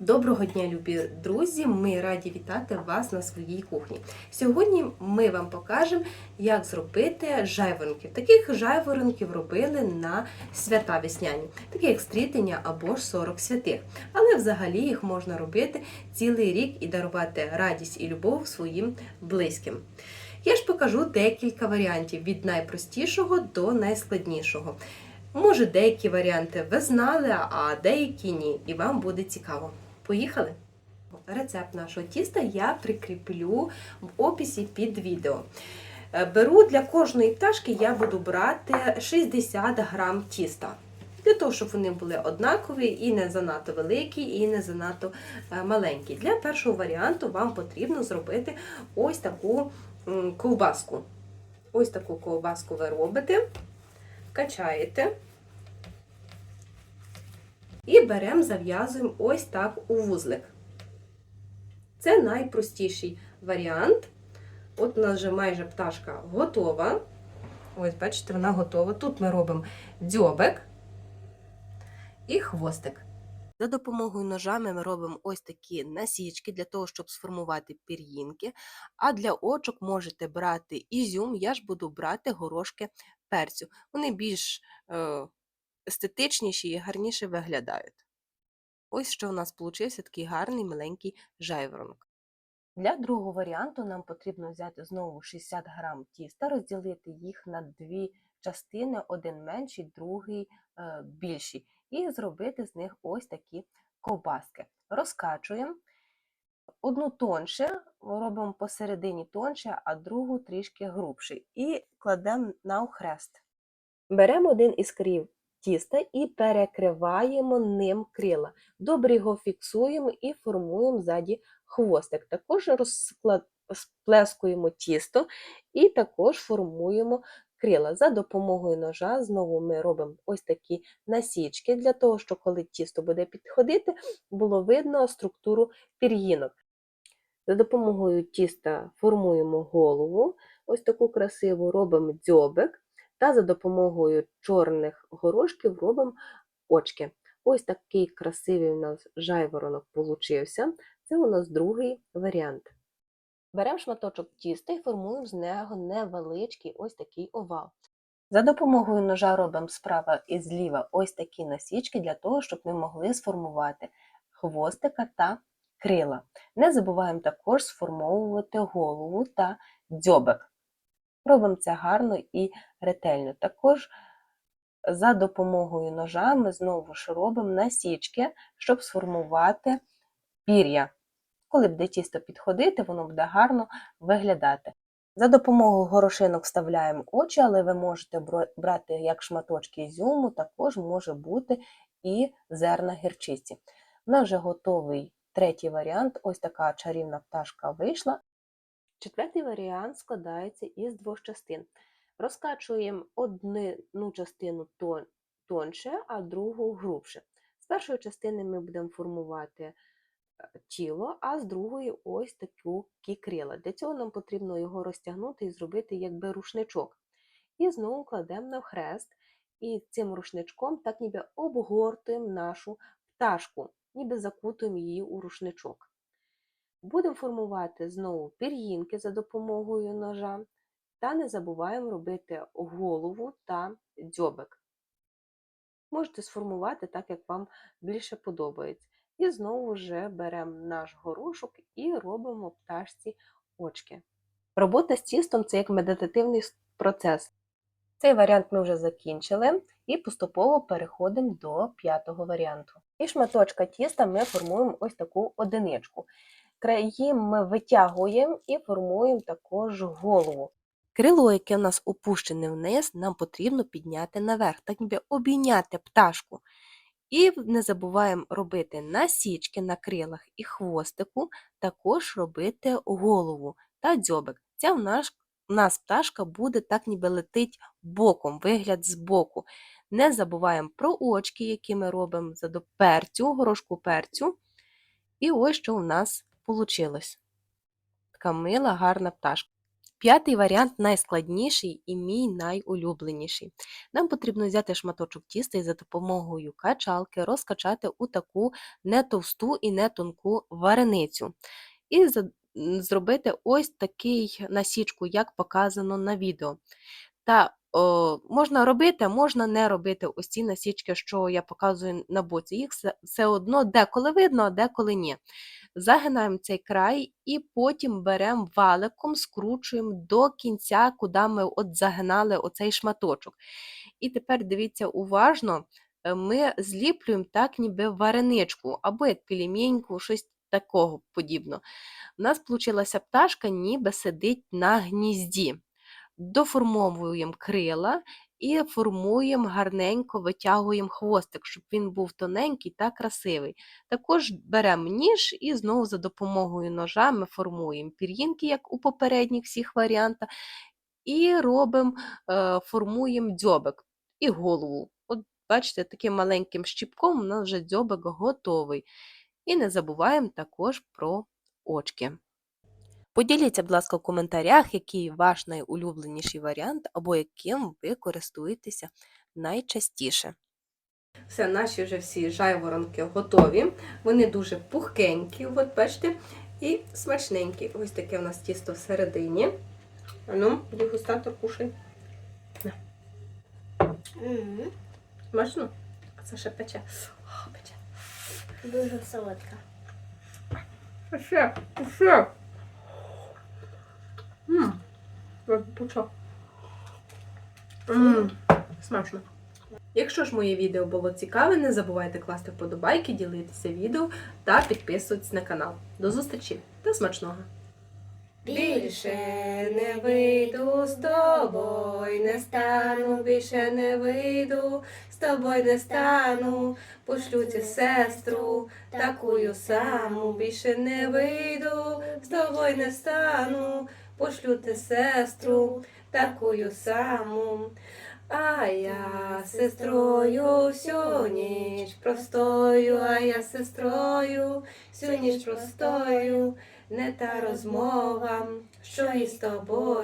Доброго дня, любі друзі! Ми раді вітати вас на своїй кухні. Сьогодні ми вам покажемо, як зробити жайворонків. Таких жайворонків робили на свята весняні, такі як стрітення або ж 40 святих. Але взагалі їх можна робити цілий рік і дарувати радість і любов своїм близьким. Я ж покажу декілька варіантів від найпростішого до найскладнішого. Може, деякі варіанти ви знали, а деякі ні, і вам буде цікаво. Поїхали! Рецепт нашого тіста я прикріплю в описі під відео. Е, Беру для кожної пташки, я буду брати 60 грам тіста. Для того, щоб вони були однакові і не занадто великі, і не занадто е, маленькі. Для першого варіанту вам потрібно зробити ось таку ковбаску. Ось таку ковбаску ви робите, качаєте. І беремо, зав'язуємо ось так у вузлик. Це найпростіший варіант. От у нас вже майже пташка готова. Ось, бачите, вона готова. Тут ми робимо дзьобик і хвостик. За допомогою ножами ми робимо ось такі насічки для того, щоб сформувати пір'їнки. А для очок можете брати ізюм, я ж буду брати горошки перцю. Вони більш е, естетичніші і гарніше виглядають. Ось що у нас получився такий гарний маленький жайворонок. Для другого варіанту нам потрібно взяти знову 60 грам тіста, розділити їх на дві частини, один менший, другий е, більший, і зробити з них ось такі ковбаски. Розкачуємо. Одну тонше, робимо посередині тонше, а другу трішки грубше. І кладемо на охрест. Беремо один із крів тіста і перекриваємо ним крила. Добре його фіксуємо і формуємо ззаді хвостик. Також розклад... тісто і також формуємо крила. За допомогою ножа знову ми робимо ось такі насічки, для того, щоб коли тісто буде підходити, було видно структуру пір'їнок. За допомогою тіста формуємо голову, ось таку красиву робимо дзьобик, та за допомогою чорних горошків робимо очки. Ось такий красивий у нас жайворонок получився. Це у нас другий варіант. Беремо шматочок тіста і формуємо з нього невеличкий ось такий овал. За допомогою ножа робимо справа і зліва ось такі насічки для того, щоб ми могли сформувати хвостика та крила. Не забуваємо також сформовувати голову та дзьобик. Робимо це гарно і ретельно. Також за допомогою ножа ми знову ж робимо насічки, щоб сформувати пір'я. Коли буде тісто підходити, воно буде гарно виглядати. За допомогою горошинок вставляємо очі, але ви можете брати як шматочки ізюму, також може бути і зерна гірчиці. У нас вже готовий третій варіант. Ось така чарівна пташка вийшла. Четвертий варіант складається із двох частин. Розкачуємо одну частину тон, тонше, а другу грубше. З першої частини ми будемо формувати тіло, а з другої ось таку крила. Для цього нам потрібно його розтягнути і зробити якби рушничок. І знову кладемо на хрест, і цим рушничком так ніби обгортуємо нашу пташку, ніби закутуємо її у рушничок. Будемо формувати знову пір'їнки за допомогою ножа, та не забуваємо робити голову та дзьобик. Можете сформувати так, як вам більше подобається. І знову вже беремо наш горошок і робимо пташці очки. Робота з тістом це як медитативний процес. Цей варіант ми вже закінчили і поступово переходимо до п'ятого варіанту. І шматочка тіста ми формуємо ось таку одиничку. Краї ми витягуємо і формуємо також голову. Крило, яке у нас опущене вниз, нам потрібно підняти наверх, так ніби обійняти пташку. І не забуваємо робити насічки на крилах і хвостику, також робити голову та дзьобик. Ця в нас, у нас пташка буде так ніби летить боком, вигляд збоку. Не забуваємо про очки, які ми робимо за перцю, горошку перцю. І ось що у нас вийшло. Така мила, гарна пташка. П'ятий варіант найскладніший і мій найулюбленіший. Нам потрібно взяти шматочок тіста і за допомогою качалки розкачати у таку не товсту і не тонку вареницю. І зробити ось такий насічку, як показано на відео. Та о, можна робити, можна не робити ось ці насічки, що я показую на боці. Їх все, одно деколи видно, а деколи ні. Загинаємо цей край і потім беремо валиком, скручуємо до кінця, куди ми от загинали оцей шматочок. І тепер дивіться уважно, е, ми зліплюємо так, ніби вареничку, або як пельменьку, щось такого подібно. У нас получилася пташка, ніби сидить на гнізді. Доформовуємо крила і формуємо гарненько, витягуємо хвостик, щоб він був тоненький та красивий. Також беремо ніж і знову за допомогою ножа ми формуємо пір'їнки, як у попередніх всіх варіантах, і робимо, е, формуємо дзьобик і голову. От бачите, таким маленьким щіпком у нас вже дзьобик готовий. І не забуваємо також про очки. Поділіться, будь ласка, в коментарях, який ваш найулюбленіший варіант, або яким ви користуєтеся найчастіше. Все, наші вже всі жайворонки готові. Вони дуже пухкенькі, от бачите, і смачненькі. Ось таке у нас тісто всередині. А ну, дегустатор кушай. Мгм. Смачно? А це ще пече. О, пече. Дуже солодка. Пече, пече. Ммм, смачно. Якщо ж моє відео було цікаве, не забувайте класти вподобайки, ділитися відео та підписуватись на канал. До зустрічі та смачного! Більше не вийду з тобою, не стану, більше не вийду, з тобою не стану, пошлю цю сестру, такую саму, більше не вийду, з тобою не стану, пошлю ти сестру, такую саму. А я сестрою всю ніч простою, а я сестрою всю ніч простою, не та розмова, що із тобою.